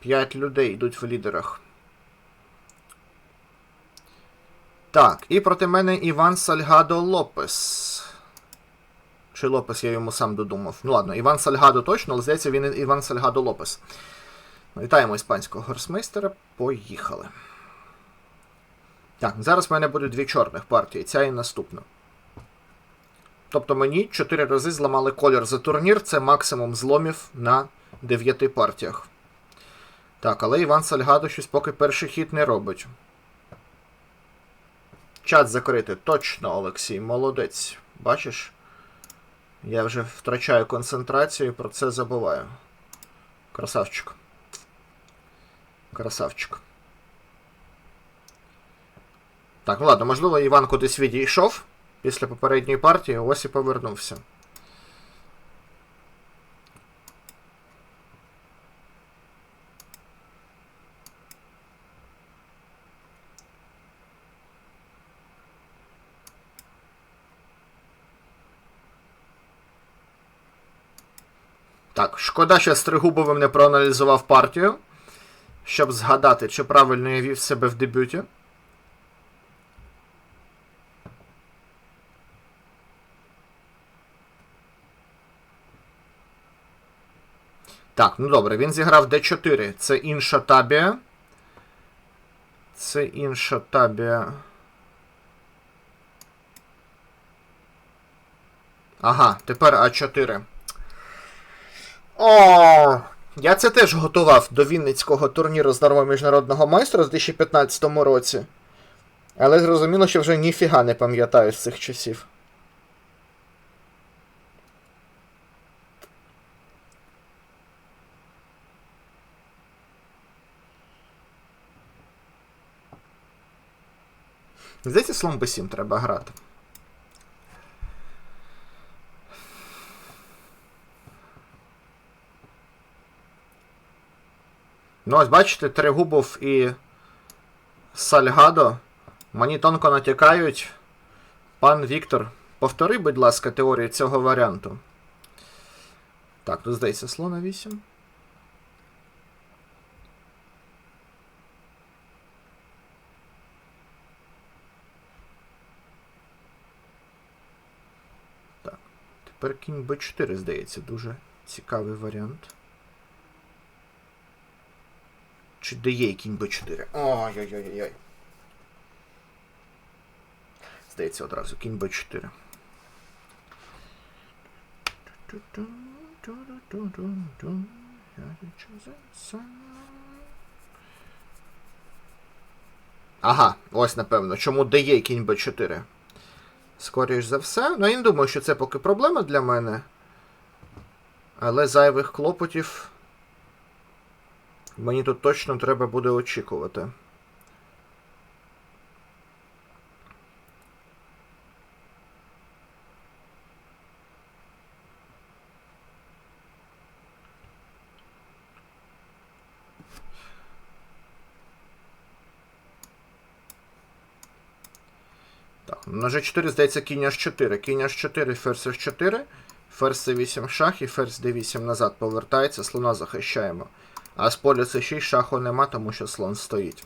П'ять людей йдуть в лідерах. Так, і проти мене Іван Сальгадо Лопес. Чи Лопес я йому сам додумав. Ну ладно, Іван Сальгадо точно, але здається, він Іван Сальгадо Лопес. Ну, Вітаємо іспанського гросмейстера. Поїхали. Так, зараз в мене будуть дві чорних партії, ця і наступна. Тобто мені 4 рази зламали колір за турнір, це максимум зломів на 9 партіях. Так, але Іван Сальгадо щось поки перший хід не робить. Чат закрити. Точно, Олексій, молодець. Бачиш? Я вже втрачаю концентрацію і про це забуваю. Красавчик. Красавчик. Так, ну ладно, можливо, Іван кудись відійшов після попередньої партії, ось і повернувся. Шкода, що я з Тригубовим не проаналізував партію, щоб згадати, чи правильно я вів себе в дебюті. Так, ну добре, він зіграв D4. Це інша табія. Це інша табія. Ага, тепер А4. О, я це теж готував до Вінницького турніру з нормою міжнародного майстра з 2015 році. Але зрозуміло, що вже ніфіга не пам'ятаю з цих часів. Здається, слон b7 треба грати. Ну, ось бачите, Тригубов і Сальгадо мені тонко натякають. Пан Віктор, повтори, будь ласка, теорію цього варіанту. Так, тут здається слона 8. Так, тепер кінь Б4, здається, дуже цікавий варіант. Чи де кінь Б4? Ой-ой-ой-ой. Здається, одразу кінь Б4. Ага, ось напевно. Чому де є кінь Б4? Скоріш за все. Ну, я не думаю, що це поки проблема для мене. Але зайвих клопотів. Мені тут точно треба буде очікувати. Так, на G4, здається, кінь H4. Кінь H4, ферзь F4, ферзь C8 шах і ферзь D8 назад повертається, слона захищаємо. А з це 6 шаху нема, тому що слон стоїть.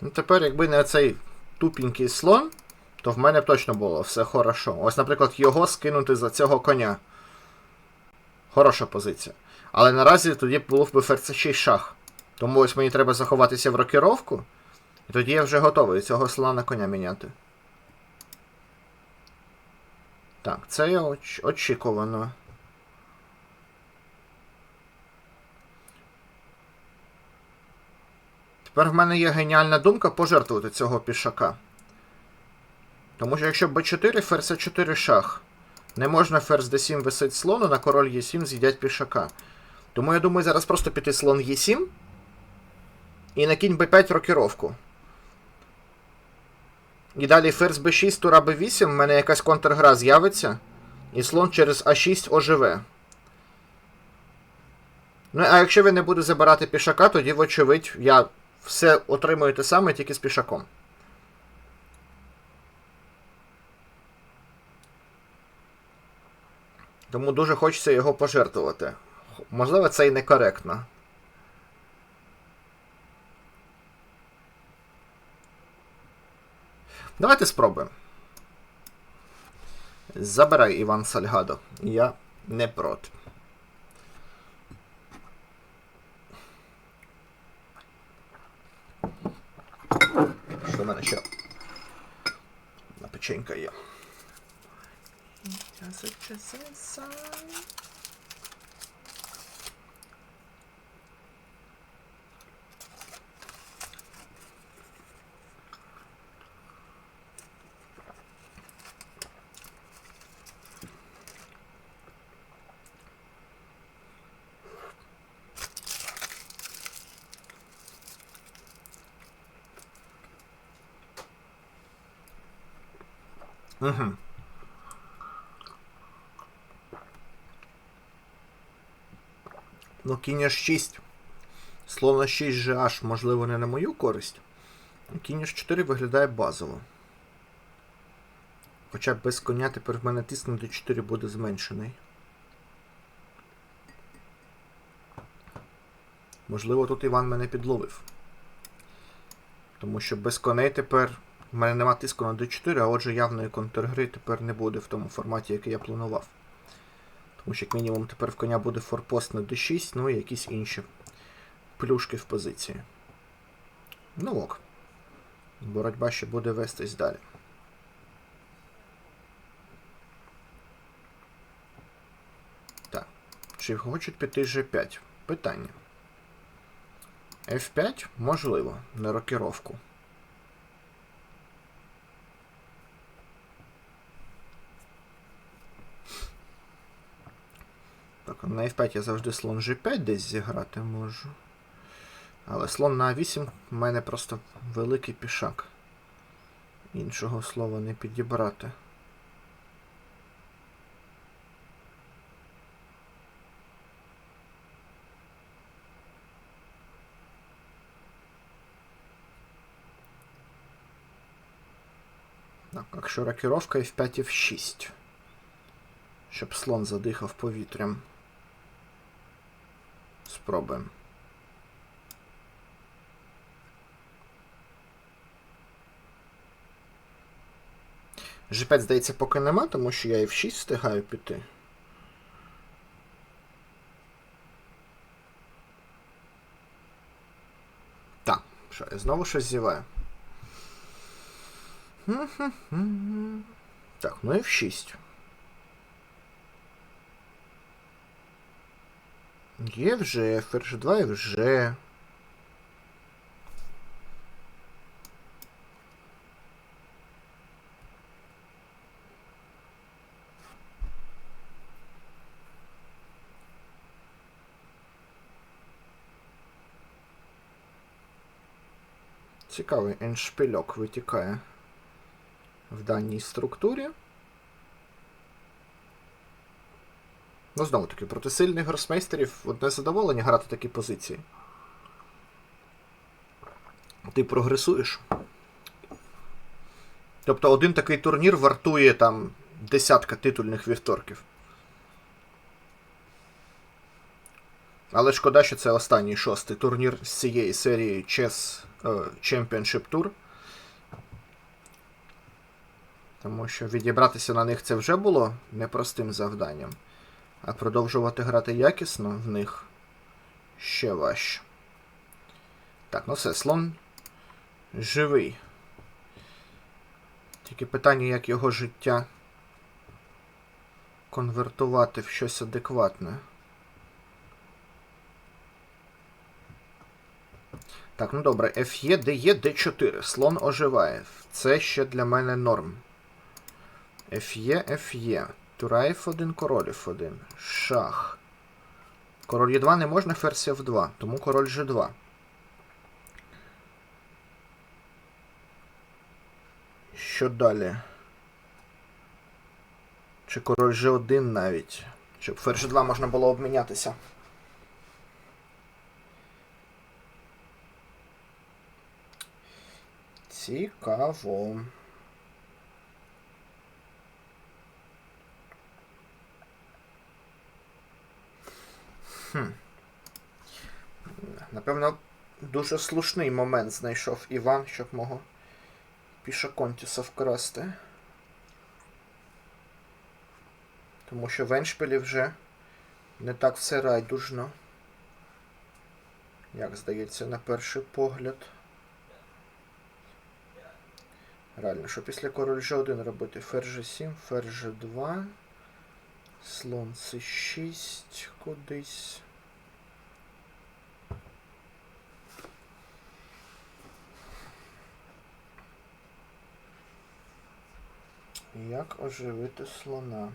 Ну, тепер, якби не цей тупенький слон, то в мене б точно було все хорошо. Ось, наприклад, його скинути за цього коня. Хороша позиція. Але наразі тоді був би ферзь 6 шах. Тому ось мені треба заховатися в рокіровку. І тоді я вже готовий цього слона на коня міняти. Так, це я оч очікувано. Тепер в мене є геніальна думка пожертвувати цього пішака. Тому що якщо Б4, ферзь А4 шах. Не можна ферзь d7 висить слону, на король Е7 з'їдять пішака. Тому я думаю, зараз просто піти слон Е7 і на кінь Б5 рокіровку. І далі ферзь Б6, тура Б8, в мене якась контргра з'явиться, і слон через А6 оживе. Ну, а якщо він не буде забирати пішака, тоді, вочевидь, я все отримую те саме, тільки з пішаком. Тому дуже хочеться його пожертвувати. Можливо, це і некоректно. Давайте спробуємо. Забирай Іван Сальгадо. Я не проти. Ще? На печенька є. Угу. Ну, кінь H6. Словно 6 GH, можливо, не на мою користь. Кінь H4 виглядає базово. Хоча без коня тепер в мене тиснути 4 буде зменшений. Можливо, тут Іван мене підловив. Тому що без коней тепер в мене нема тиску на d4, а отже явної контргри тепер не буде в тому форматі, який я планував. Тому що, як мінімум, тепер в коня буде форпост на d6, ну і якісь інші плюшки в позиції. Ну ок. Боротьба ще буде вестись далі. Так. Чи хочуть піти G5? Питання. F5 можливо, на рокіровку. На F5 я завжди слон G5 десь зіграти можу. Але слон на А8 в мене просто великий пішак. Іншого слова не підібрати. Так, якщо рокіровка F5 F6. Щоб слон задихав повітрям. Спробуємо. G5, здається, поки нема, тому що я F6 встигаю піти. Так, що, я знову щось зіваю. Так, ну F6. Є вже, ферзь 2 і вже. Цікавий еншпильок витікає в даній структурі. Ну, знову таки, проти сильних гросмейстерів одне задоволення грати такі позиції. Ти прогресуєш. Тобто один такий турнір вартує там десятка титульних вівторків. Але шкода, що це останній шостий турнір з цієї серії Chess Championship Tour. Тому що відібратися на них це вже було непростим завданням. А продовжувати грати якісно в них ще важче. Так, ну все, слон живий. Тільки питання, як його життя конвертувати в щось адекватне. Так, ну добре, Ф'є, Д'є, Д4. Слон оживає. Це ще для мене норм. Ф'є, Ф'є. Тура F1, король F1. Шах. Король Е2 не можна, ферзь F2, тому король G2. Що далі? Чи король G1 навіть? Щоб ферзь G2 можна було обмінятися. Цікаво. Хм. Напевно, дуже слушний момент знайшов Іван, щоб мого пішаконтіса вкрасти. Тому що в Еншпілі вже не так все райдужно. Як здається, на перший погляд. Реально, що після король G1 робити? Ферзь G7, ферзь G2, слон C6 кудись. Як оживити слона?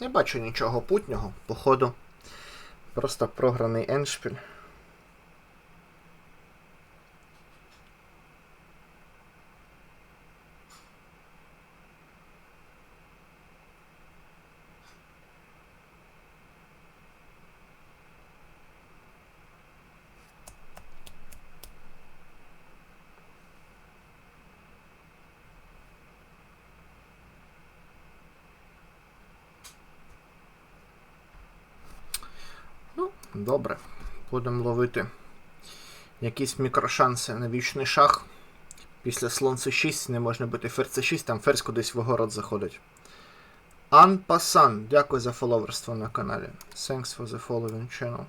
Не бачу нічого путнього, походу. Просто програний еншпіль. Ну, добре. Будемо ловити якісь мікрошанси на вічний шах. Після слон c6 не можна бити ферзь c6, там ферзь кудись в огород заходить. Ан Пасан, дякую за фоловерство на каналі. Thanks for the following channel.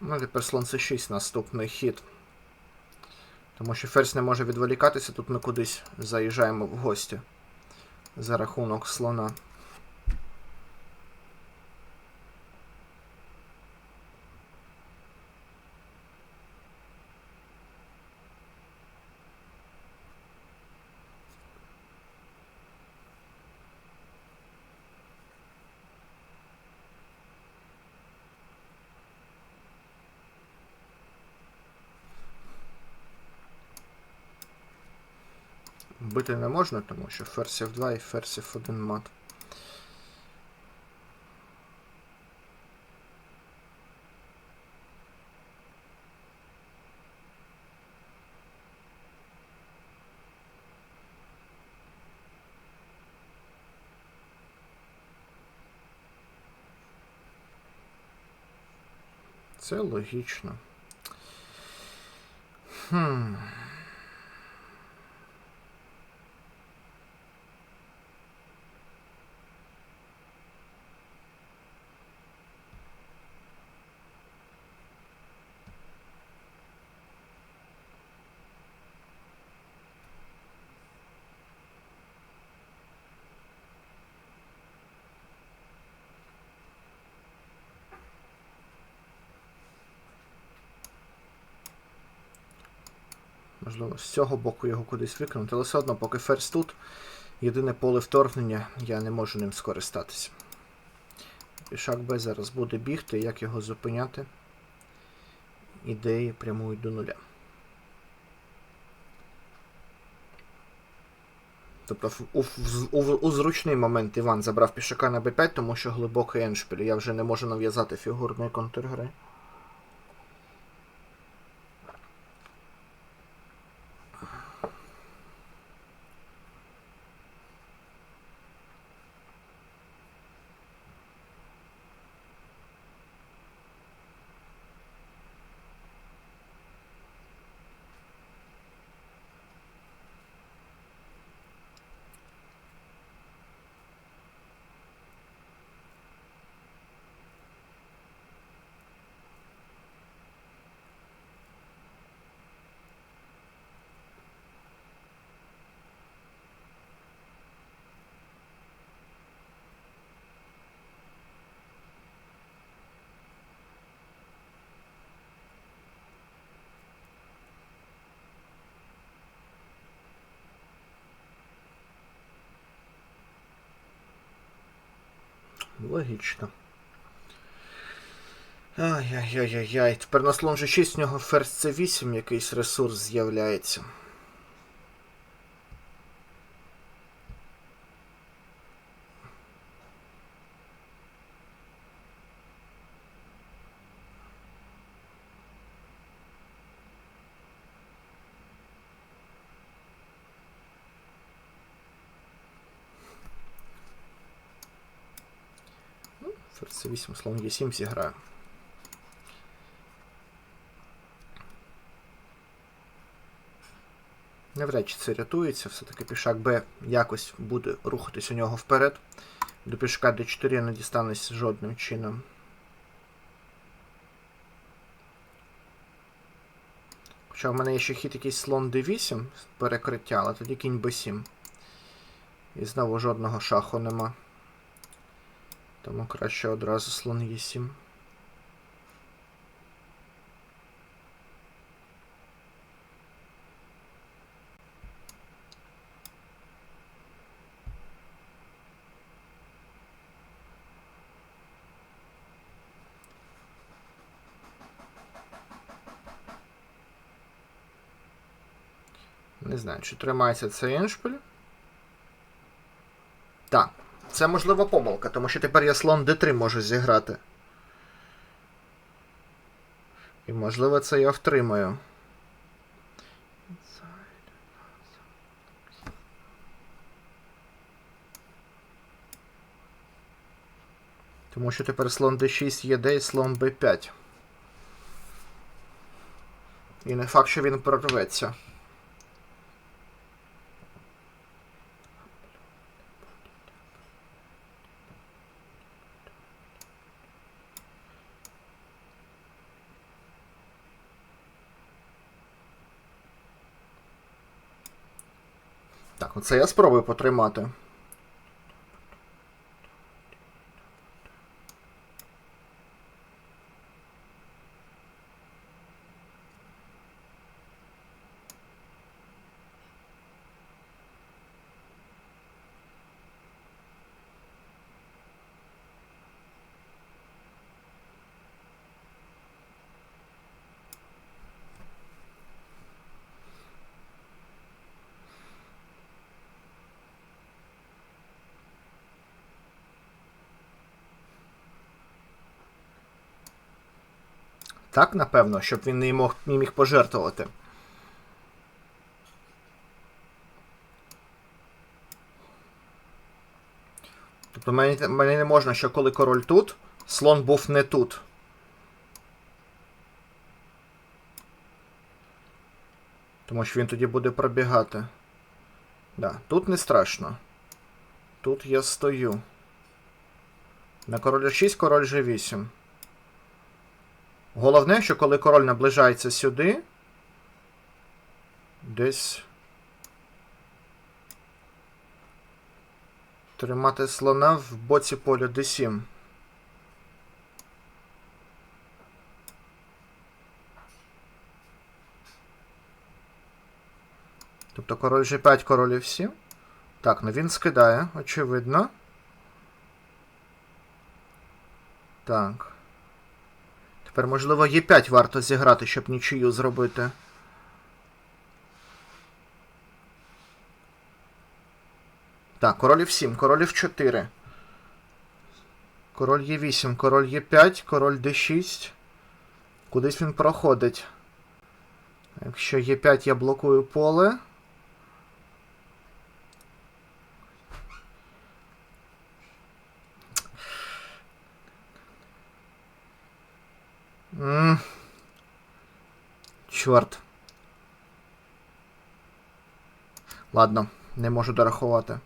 Ну, тепер слон c6 наступний хід. Тому що ферзь не може відволікатися, тут ми кудись заїжджаємо в гості за рахунок слона. Бити не можна, тому що ферзь F2 і ферзь F1 мат. Це логічно. Хм. Можливо, з цього боку його кудись викинути, але все одно, поки ферзь тут, єдине поле вторгнення, я не можу ним скористатися. Пішак Б зараз буде бігти, як його зупиняти. Ідеї прямують до нуля. Тобто у, у, у зручний момент Іван забрав пішака на b5, тому що глибокий еншпіль. Я вже не можу нав'язати фігурної контргри. Логічно. Ай-яй-яй-яй. Тепер на слон G6 в нього ферзь C8 якийсь ресурс з'являється. Слон Е7 зіграю. Навряд чи це рятується, все-таки пішак Б якось буде рухатись у нього вперед. До пішка Д4 я не дістанусь жодним чином. Хоча в мене є ще хід якийсь слон D8 перекриття, але тоді кінь B7. І знову жодного шаху нема. Тому краще одразу слон Е7. Не знаю, чи тримається цей еншпіль. Так. Це можлива помилка, тому що тепер я слон d3 можу зіграти. І можливо це я втримаю. Тому що тепер слон d6 є d і слон b5. І не факт, що він прорветься. Оце я спробую потримати. Так, напевно, щоб він не мог, не міг пожертвувати. Тобто мені, мені не можна, що коли король тут, слон був не тут. Тому що він тоді буде пробігати. Да, тут не страшно. Тут я стою. На король 6, король G8. Головне, що коли король наближається сюди, десь тримати слона в боці поля d7. Тобто король G5, король F7. Так, ну він скидає, очевидно. Так. Тепер, можливо, Е5 варто зіграти, щоб нічию зробити. Так, король 7, король 4. Король є 8, король є 5, король d6. Кудись він проходить. Якщо є 5, я блокую поле. Чорт. Ладно, не можу дорахувати.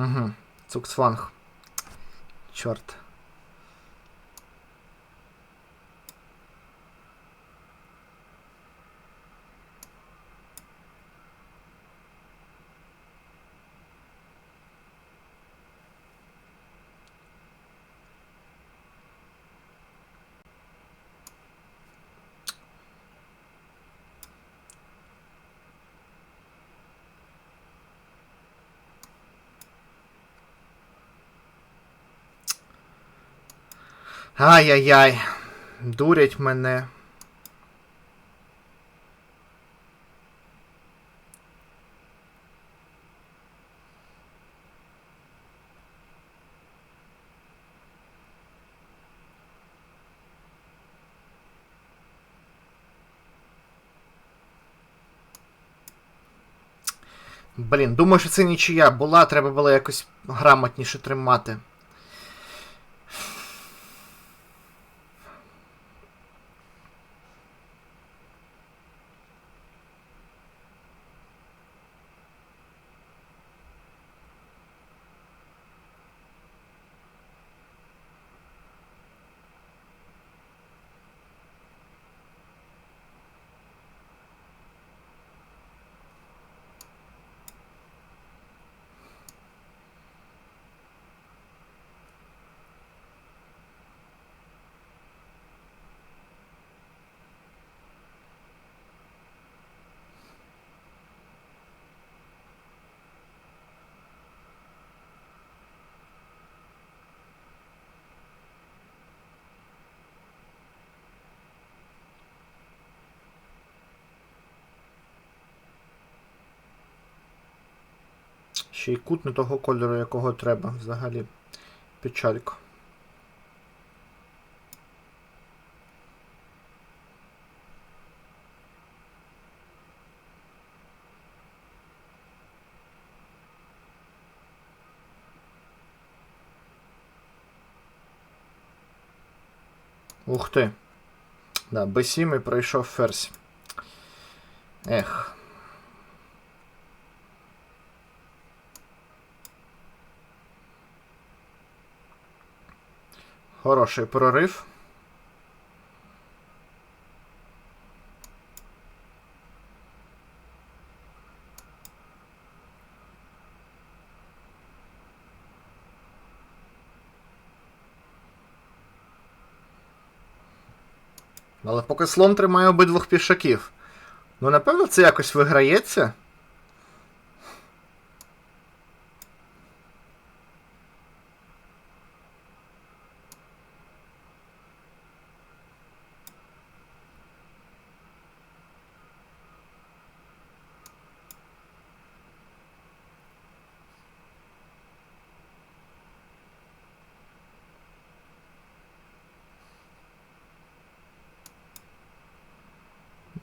Угу. Цуксванг. Чорт. Ай-яй-яй. Дурять мене. Блін, думаю, що це нічия була, треба було якось грамотніше тримати. Ще й кут не того кольору, якого треба взагалі. Печалька. Ух ти. Да, Б7 і пройшов ферзь. Ех. Хороший прорив. Але поки слон тримає обидвох пішаків. Ну, напевно, це якось виграється.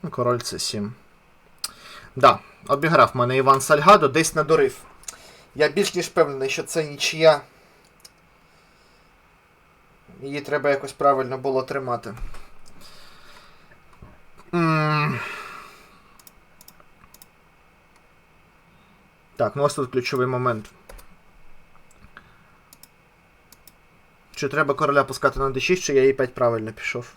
Ну, Король це 7. Да, обіграв мене Іван Сальгадо, десь надурив. Я більш ніж впевнений, що це нічия. Її треба якось правильно було тримати. М. Так, ну ось тут ключовий момент. Чи треба короля пускати на d6, чи я e5 правильно пішов?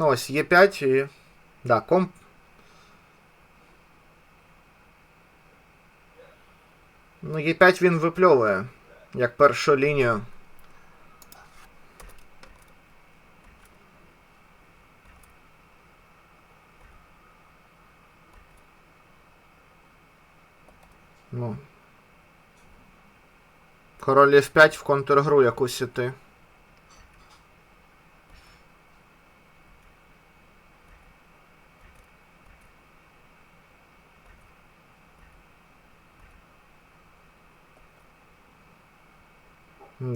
Ну ось Е5 і. Да, комп. Ну, Е5 він випльовує. Як першу лінію. Ну. Король F5 в контргру якусь іти.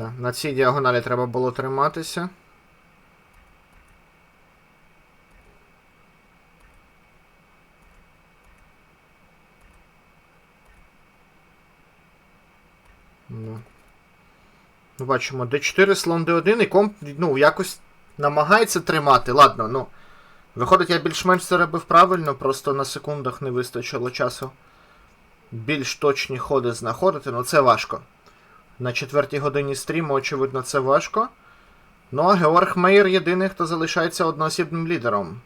Да, на цій діагоналі треба було триматися. Ну. Ну, бачимо, d4, слон d1 і комп, ну, якось намагається тримати. Ладно, ну. Виходить, я більш-менш це робив правильно, просто на секундах не вистачило часу більш точні ходи знаходити, ну це важко. На четвертій годині стріму, очевидно, це важко. Ну а Георг Мейер єдиний, хто залишається одноосібним лідером.